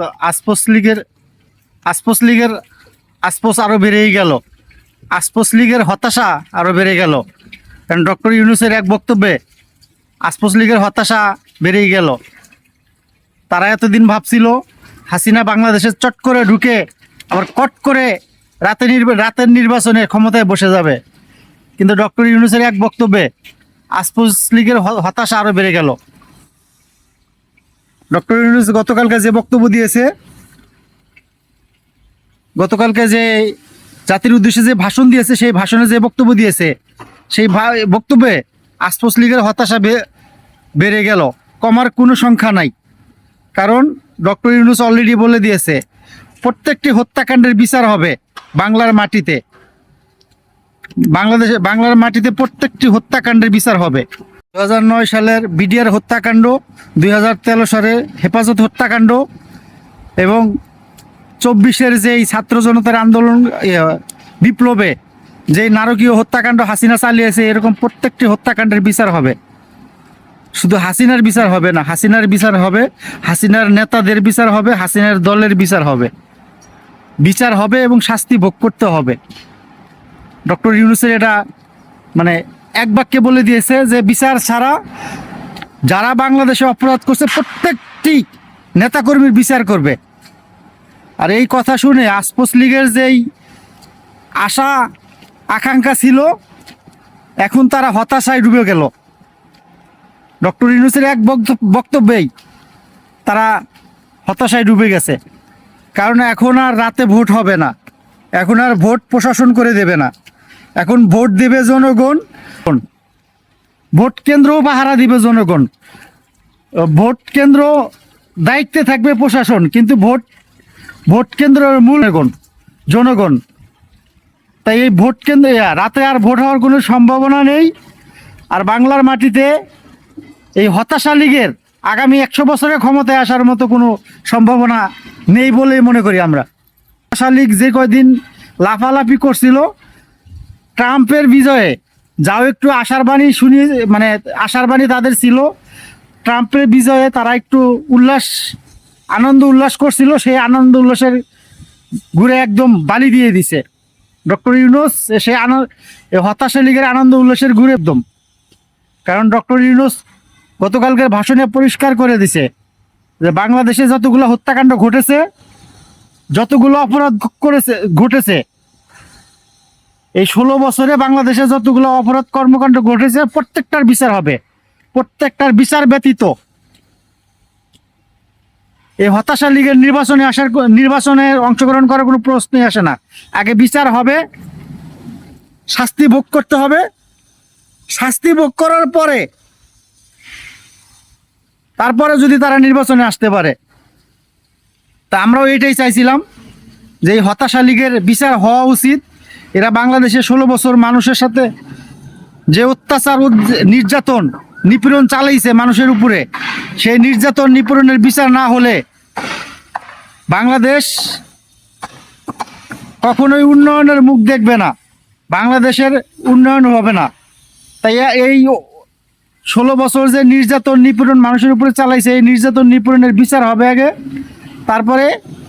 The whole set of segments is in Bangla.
তো আসপোস লীগের আসপোস লীগের আসপোস আরও বেড়েই গেল। আসপোস লীগের হতাশা আরও বেড়ে গেল। কারণ ডক্টর ইউনুসের এক বক্তব্যে আসপোস লীগের হতাশা বেড়েই গেল। তারা এতদিন ভাবছিল, হাসিনা বাংলাদেশে চট করে ঢুকে আবার কট করে রাতে রাতের নির্বাচনে ক্ষমতায় বসে যাবে। কিন্তু ডক্টর ইউনুসের এক বক্তব্যে আসপোস লীগের হতাশা আরও বেড়ে গেল। ডক্টর ইউনুস গতকালকে যে বক্তব্য দিয়েছে, গতকালকে যে জাতির উদ্দেশ্যে যে ভাষণ দিয়েছে, সেই ভাষণে যে বক্তব্য দিয়েছে, সেই বক্তব্যে আসপোস লীগের হতাশা বেড়ে গেল। কমার কোনো সংখ্যা নাই। কারণ ডক্টর ইউনুস অলরেডি বলে দিয়েছে, প্রত্যেকটি হত্যাকাণ্ডের বিচার হবে বাংলার মাটিতে। বাংলাদেশে, বাংলার মাটিতে প্রত্যেকটি হত্যাকাণ্ডের বিচার হবে। দু হাজার নয় সালের বিডিআর হত্যাকাণ্ড দুই সালের হেফাজত হত্যাকাণ্ড এবং চব্বিশের যেই ছাত্র জনতার আন্দোলন বিপ্লবে যেই নারকীয় হত্যাকাণ্ড হাসিনা চালিয়েছে, এরকম প্রত্যেকটি হত্যাকাণ্ডের বিচার হবে। শুধু হাসিনার বিচার হবে না, হাসিনার বিচার হবে, হাসিনার নেতাদের বিচার হবে, হাসিনার দলের বিচার হবে। বিচার হবে এবং শাস্তি ভোগ করতে হবে। ডক্টর ইউনুসের এটা মানে এক বাক্যে বলে দিয়েছে যে বিচার ছাড়া যারা বাংলাদেশে অপরাধ করছে প্রত্যেকটি নেতাকর্মীর বিচার করবে। আর এই কথা শুনে আসপোস লীগের যেই আশা, আকাঙ্ক্ষা ছিল, এখন তারা হতাশায় ডুবে গেল। ডক্টর ইউনুসের এক বক্ত- বক্তব্যেই তারা হতাশায় ডুবে গেছে। কারণ এখন আর রাতে ভোট হবে না। এখন আর ভোট প্রশাসন করে দেবে না। এখন ভোট দেবে জনগণ ভোট কেন্দ্রও পাহারা দিবে জনগণ। ভোট কেন্দ্র দায়িত্বে থাকবে প্রশাসন, কিন্তু ভোট ভোট কেন্দ্রের মূল জনগণ তাই এই ভোট কেন্দ্র রাতে আর ভোট হওয়ার কোনো সম্ভাবনা নেই। আর বাংলার মাটিতে এই হতাশা লীগের আগামী একশো বছরে ক্ষমতায় আসার মতো কোনো সম্ভাবনা নেই বলেই মনে করি আমরা। হতাশা লীগ যে কয়দিন লাফালাফি করছিল, ট্রাম্পের বিজয়ে যাও একটু আশার বাণী শুনি মানে আশার বাণী তাদের ছিল। ট্রাম্পের বিজয়ে তারা একটু উল্লাস, আনন্দ উল্লাস করছিল, সেই আনন্দ উল্লাসের ঘুরে একদম বালি দিয়ে দিছে। ডক্টর ইউনুস সে হতাশা লীগের আনন্দ উল্লাসের ঘুরে একদম। কারণ ডক্টর ইউনুস গতকালকের ভাষণে পরিষ্কার করে দিছে যে বাংলাদেশে যতগুলো হত্যাকাণ্ড ঘটেছে, যতগুলো অপরাধ করেছে, ঘটেছে এই ষোলো বছরে বাংলাদেশে যতগুলো অপরাধ কর্মকাণ্ড ঘটেছে, প্রত্যেকটার বিচার হবে। প্রত্যেকটার বিচার ব্যতীত। এই হতাশা লীগের নির্বাচনে আসার নির্বাচনে অংশগ্রহণ করার কোনো প্রশ্নই আসে না। আগে বিচার হবে, শাস্তি ভোগ করতে হবে। শাস্তি ভোগ করার পরে, তারপরে যদি তারা নির্বাচনে আসতে পারে। তা আমরাও এটাই চাইছিলাম যে এই হতাশা লীগের বিচার হওয়া উচিত। এরা বাংলাদেশে ষোলো বছর মানুষের সাথে যে অত্যাচার নির্যাতন, নিপীড়ন চালাইছে মানুষের উপরে, সেই নির্যাতন, নিপীড়নের বিচার না হলে বাংলাদেশ কখনোই উন্নয়নের মুখ দেখবে না, বাংলাদেশের উন্নয়ন হবে না। তাই এই ষোলো বছর যে নির্যাতন, নিপীড়ন মানুষের উপরে চালাইছে, এই নির্যাতন, নিপীড়নের বিচার হবে আগে, তারপরে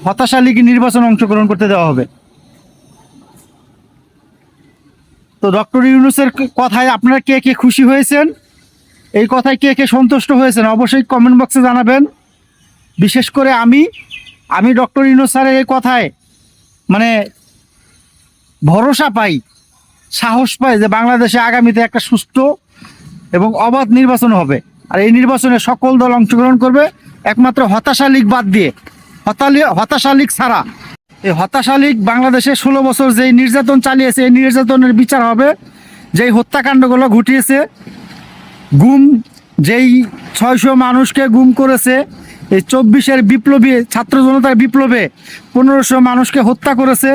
হতাশা লীগ নির্বাচন অংশগ্রহণ করতে দেওয়া হবে। তো ডক্টর ইউনুসের কথায় আপনারা কে কে খুশি হয়েছেন? এই কথায় কে কে সন্তুষ্ট হয়েছেন? অবশ্যই কমেন্ট বক্সে জানাবেন। বিশেষ করে আমি আমি ডক্টর ইউনুস স্যারের এই কথায় মানে ভরসা পাই, সাহস পাই যে বাংলাদেশে আগামীতে একটা সুস্থ এবং অবাধ নির্বাচন হবে। আর এই নির্বাচনে সকল দল অংশগ্রহণ করবে, একমাত্র হতাশা লীগ বাদ দিয়ে। হতালি হতাশা লীগ ছাড়া এই হতাশা লীগ বাংলাদেশে ষোলো বছর যেই নির্যাতন চালিয়েছে, এই নির্যাতনের বিচার হবে, যেই হত্যাকাণ্ডগুলো ঘটিয়েছে, গুম যেই ছয়শো মানুষকে গুম করেছে, এই চব্বিশের বিপ্লবী ছাত্র জনতার বিপ্লবে পনেরোশো মানুষকে হত্যা করেছে,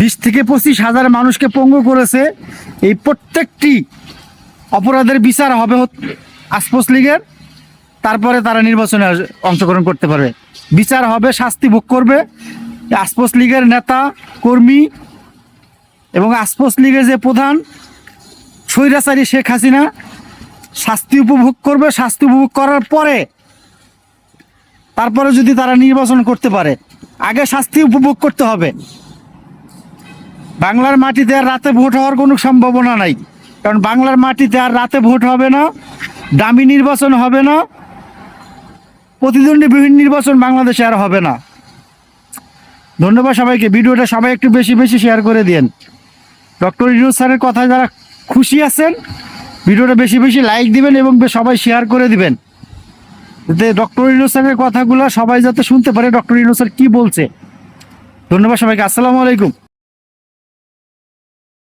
বিশ থেকে পঁচিশ হাজার মানুষকে পঙ্গু করেছে, এই প্রত্যেকটি অপরাধের বিচার হবে আসপোস লীগের। তারপরে তারা নির্বাচনে অংশগ্রহণ করতে পারবে। বিচার হবে, শাস্তি ভোগ করবে। আসপোস লীগের নেতা, কর্মী এবং আসপোস লীগের যে প্রধান স্বৈরাচারী শেখ হাসিনা, শাস্তি উপভোগ করবে। শাস্তি উপভোগ করার পরে তারপরে যদি তারা নির্বাচন করতে পারে, আগে শাস্তি উপভোগ করতে হবে। বাংলার মাটিতে আর রাতে ভোট হওয়ার কোনো সম্ভাবনা নাই। কারণ বাংলার মাটিতে আর রাতে ভোট হবে না, দামি নির্বাচন হবে না। প্রতিদ্বন্দ্বী বিভিন্ন নির্বাচন বাংলাদেশে আর হবে না। ধন্যবাদ সবাইকে। ভিডিওটা সবাই একটু বেশি বেশি শেয়ার করে দিন ডক্টর ইউনুস স্যারের কথায় যারা খুশি আছেন, ভিডিওটা বেশি বেশি লাইক দিবেন এবং সবাই শেয়ার করে দিবেন। যাতে ডক্টর ইউনুস স্যারের কথাগুলো সবাই যাতে শুনতে পারে, ডক্টর ইউনুস স্যার কি বলছে। ধন্যবাদ সবাইকে। আসসালামু আলাইকুম।